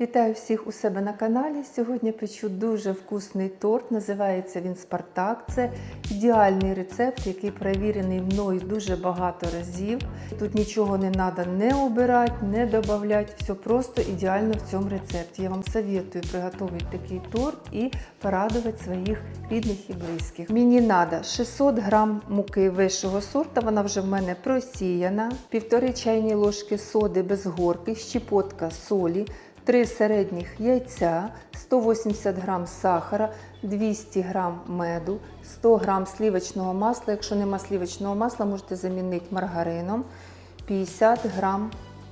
Вітаю всіх у себе на каналі. Сьогодні печу дуже вкусний торт. Називається він Спартак. Це ідеальний рецепт, який перевірений мною дуже багато разів. Тут нічого не треба не обирати, не додавати. Все просто ідеально в цьому рецепті. Я вам советую приготувати такий торт і порадувати своїх рідних і близьких. Мені треба 600 грам муки вищого сорту. Вона вже в мене просіяна, півтори чайні ложки соди без горки, щепотка солі. 3 середніх яйця, 180 г сахара, 200 г меду, 100 г сливочного масла. Якщо нема сливочного масла, можете замінити маргарином, 50 г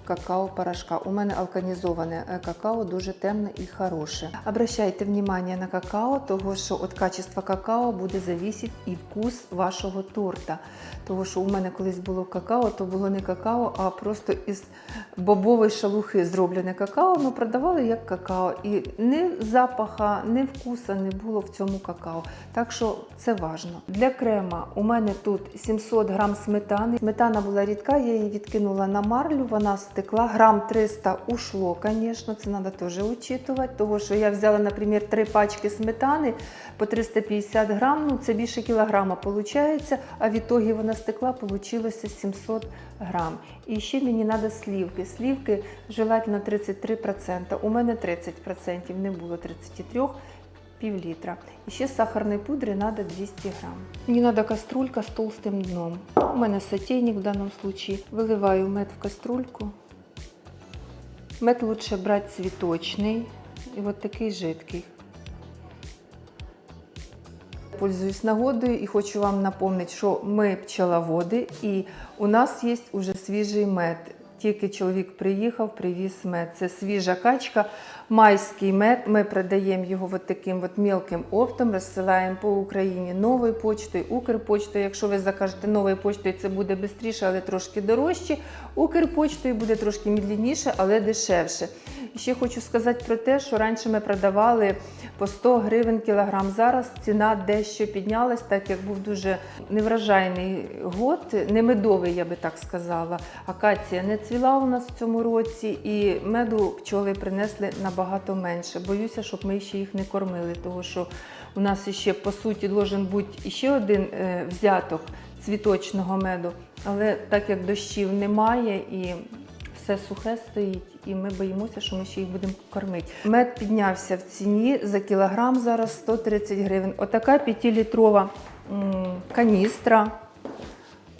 какао-порошка. У мене алканізоване е, какао дуже темне і хороше. Обращайте внимание на какао, того що від качества какао буде зависіти і вкус вашого торта. Того що у мене колись було какао, то було не какао, а просто із бобової шалухи зроблене какао. Ми продавали як какао. І ні запаха, ні вкуса не було в цьому какао. Так що це важно. Для крема у мене тут 700 грам сметани. Сметана була рідка, я її відкинула на марлю, вона стекла. Грам 300 ушло, звісно, це треба теж учитувати. Того що я взяла, наприклад, три пачки сметани по 350 грам, ну це більше кілограма виходить, а в ітогі вона стекла, вийшло 700 грам. І ще мені треба слівки. Слівки желательно 33%. У мене 30%, не було 33%. Пів літра. І ще сахарної пудри треба 200 грам. Мені треба каструлька з толстим дном. У мене сотейник в даному случае. Виливаю мед в каструльку. Мед лучше брати цвіточний і от такий жидкий. Пользуюсь нагодою і хочу вам напомнити, що ми пчеловоди і у нас є уже свіжий мед. Тільки чоловік приїхав, привіз мед. Це свіжа качка, майський мед. Ми продаємо його от таким от мілким оптом, розсилаємо по Україні новою почтою, Укрпочтою. Якщо ви закажете новою почтою, це буде швидше, але трошки дорожче. Укрпочтою буде трошки медленніше, але дешевше. І ще хочу сказати про те, що раніше ми продавали по 100 гривень кілограм. Зараз ціна дещо піднялась, так як був дуже невражайний год, не медовий, я би так сказала. Акація не цвіла у нас в цьому році, і меду пчоли принесли набагато менше. Боюся, щоб ми ще їх не кормили, тому що у нас ще по суті должен бути ще один е, взяток цвіточного меду, але так як дощів немає і все сухе стоїть, і ми боїмося, що ми ще їх будемо кормити. Мед піднявся в ціні за кілограм зараз 130 гривень. Отака 5-літрова м, каністра.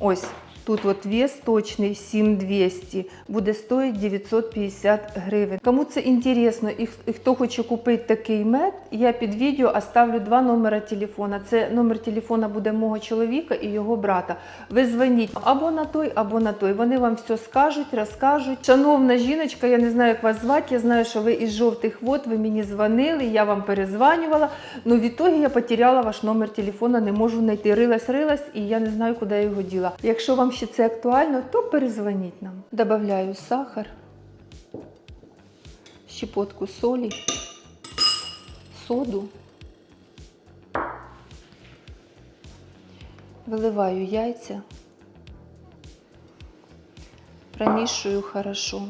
Ось тут от вес точний 7200, буде стоїть 950 гривень. Кому це інтересно і, хто хоче купити такий мед, я під відео оставлю два номери телефона. Це номер телефона буде мого чоловіка і його брата. Ви дзвоніть або на той, або на той. Вони вам все скажуть, розкажуть. Шановна жіночка, я не знаю, як вас звати. Я знаю, що ви із жовтих вод, ви мені дзвонили, я вам перезванювала. Ну, в ітогі я потеряла ваш номер телефона, не можу знайти. Рилась, рилась, і я не знаю, куди я його діла. Якщо вам ще це актуально, то перезвоніть нам. Добавляю сахар, щепотку солі, соду. Виливаю яйця, промішую хорошо.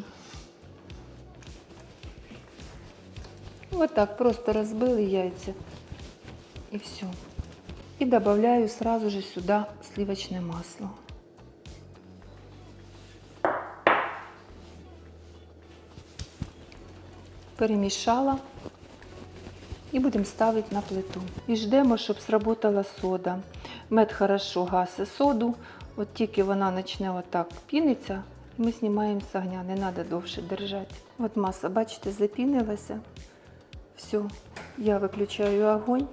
Вот так просто разбили яйца и все. И добавляю сразу же сюда сливочное масло. Перемішала і будемо ставити на плиту. І ждемо, щоб сработала сода. Мед хорошо гасить соду. От тільки вона почне отак піниться, ми знімаємо з огня, не треба довше держати. От маса, бачите, запінилася. Все, я виключаю огонь.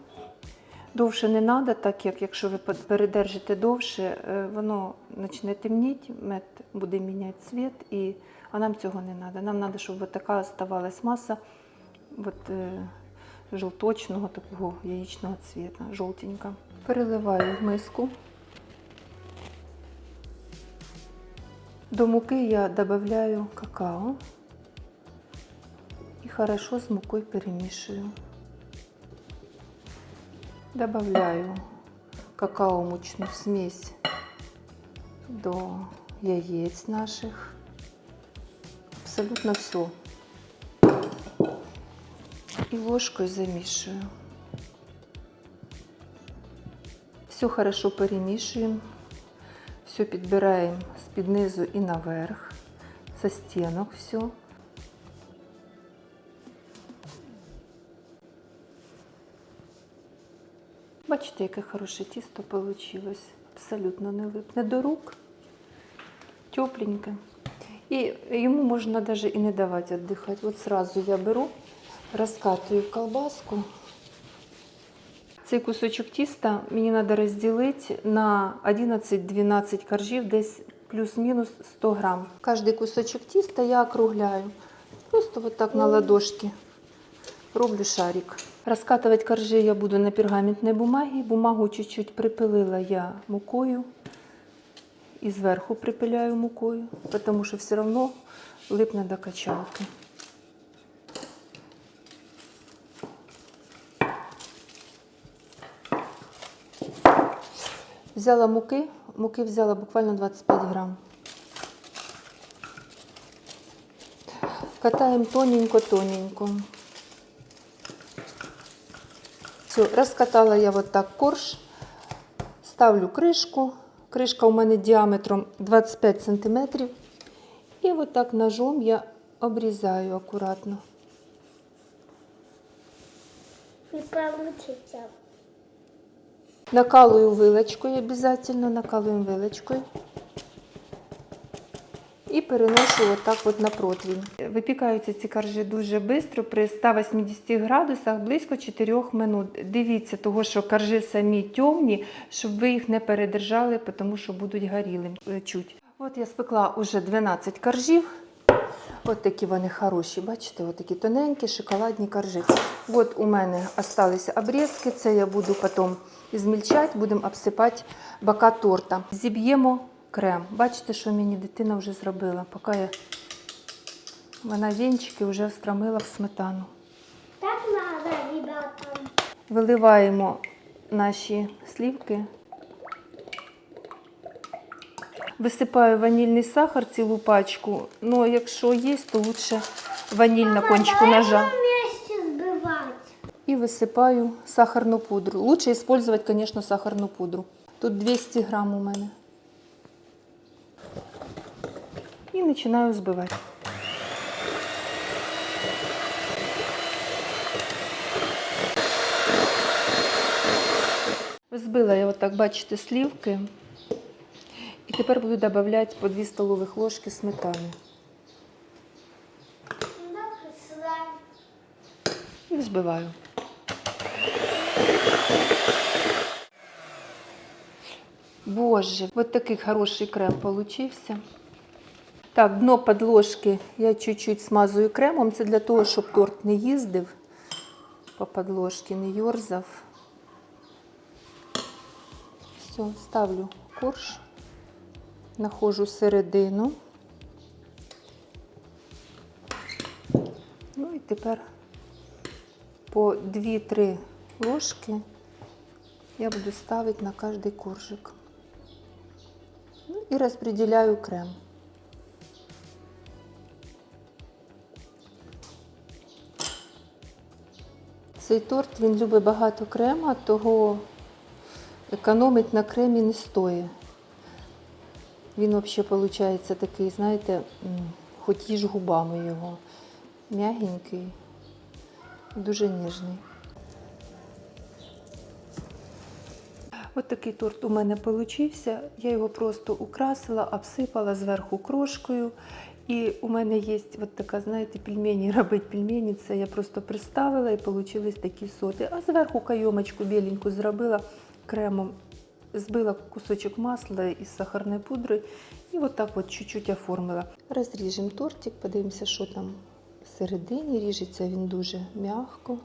Довше не треба, так як якщо ви передержите довше, е, воно почне темніти, мед буде міняти цвіт, і, а нам цього не треба. Нам треба, щоб така оставалась маса от, е, жовточного такого яєчного цвіта, жовтенька. Переливаю в миску. До муки я додаю какао и хорошо с мукой перемешиваю. Добавляю какао-мучную смесь до яиц наших. Абсолютно все. І ложкою замішую. Все хорошо перемішуємо. Все підбираємо з-під низу і наверх, со стінок все. Бачите, яке хороше тісто вийшло. Абсолютно не липне до рук. Тепленьке. І йому можна навіть і не давати віддихати. От зразу я беру, розкатую в колбаску. Цей кусочок тіста мені треба розділити на 11-12 коржів, десь плюс-мінус 100 грам. Кожний кусочок тіста я округляю. Просто вот так на ладошки роблю шарик. Розкатувати коржи я буду на пергаментній бумагі. Бумагу чуть-чуть припилила я мукою. І зверху припиляю мукою, тому що все одно липне до качалки. Взяла муки, муки взяла буквально 25 грам. Катаємо тоненько-тоненько. Все, розкатала я вот так корж, ставлю кришку. Кришка у мене діаметром 25 см. І вот так ножом я обрізаю акуратно. Не получится. Накалую вилочкою обов'язково, накалуємо вилочкою. І переношу отак от на противень. Випікаються ці коржі дуже швидко, при 180 градусах близько 4 минут. Дивіться, того, що коржі самі темні, щоб ви їх не передержали, тому що будуть горіли е, чуть. От я спекла вже 12 коржів. От такі вони хороші, бачите, от такі тоненькі шоколадні коржі. От у мене залишилися обрізки, це я буду потім змільчати, будемо обсипати бока торта. Зіб'ємо крем. Бачите, що мені дитина вже зробила, поки я вона вінчики вже встромила в сметану. Так надо, ребятам. Виливаємо наші слівки. Висипаю ванільний сахар цілу пачку. Ну, якщо є, то лучше ваніль на кончику ножа. І висипаю сахарну пудру. Лучше использовать, звісно, сахарну пудру. Тут 200 грам у мене. І починаю збивати. Збила я отак, бачите, слівки. І тепер буду додавати по 2 столових ложки сметани. І взбиваю. Боже, вот такий хороший крем получився. Так, дно подложки я чуть-чуть смазую кремом. Це для того, щоб торт не їздив по подложці, не йорзав. Все, ставлю корж, нахожу середину. Ну і тепер по 2-3 ложки я буду ставити на кожний коржик. Ну і розподіляю крем. Цей торт він любить багато крема, того економить на кремі не стоїть. Він взагалі виходить такий, знаєте, хоч їж губами його. М'ягенький, дуже ніжний. Ось такий торт у мене вийшов. Я його просто украсила, обсипала зверху крошкою. І у мене є от така, знаєте, пельмені, робити пельмені. Це я просто приставила і вийшли такі соти. А зверху кайомочку біленьку зробила кремом, збила кусочок масла із сахарною пудрою і от так от чуть-чуть оформила. Розріжемо тортик, подивимося, що там всередині. Ріжеться він дуже м'яко.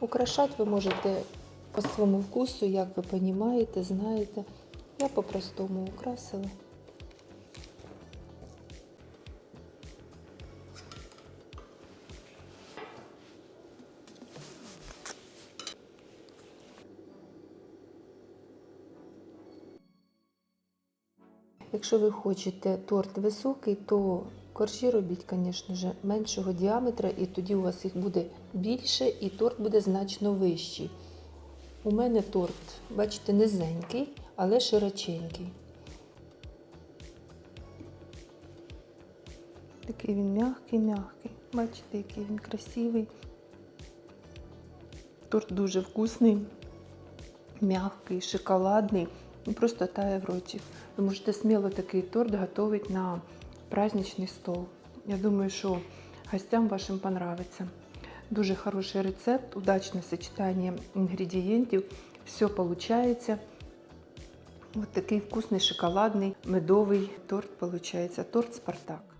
Украшати ви можете по своєму вкусу, як ви розумієте, знаєте. Я по-простому украсила. Якщо ви хочете торт високий, то коржі робіть, звісно ж, меншого діаметра, і тоді у вас їх буде більше, і торт буде значно вищий. У мене торт, бачите, низенький, але широченький. Такий він м'який. Бачите, який він красивий. Торт дуже вкусний, м'який, шоколадний. Ну, просто тає в роті. Ви можете сміло такий торт готувати на праздничний стол. Я думаю, що гостям вашим понравиться. Дуже хороший рецепт, удачне сочетання інгредієнтів. Все виходить. Ось такий вкусний шоколадний медовий торт получается. Торт Спартак.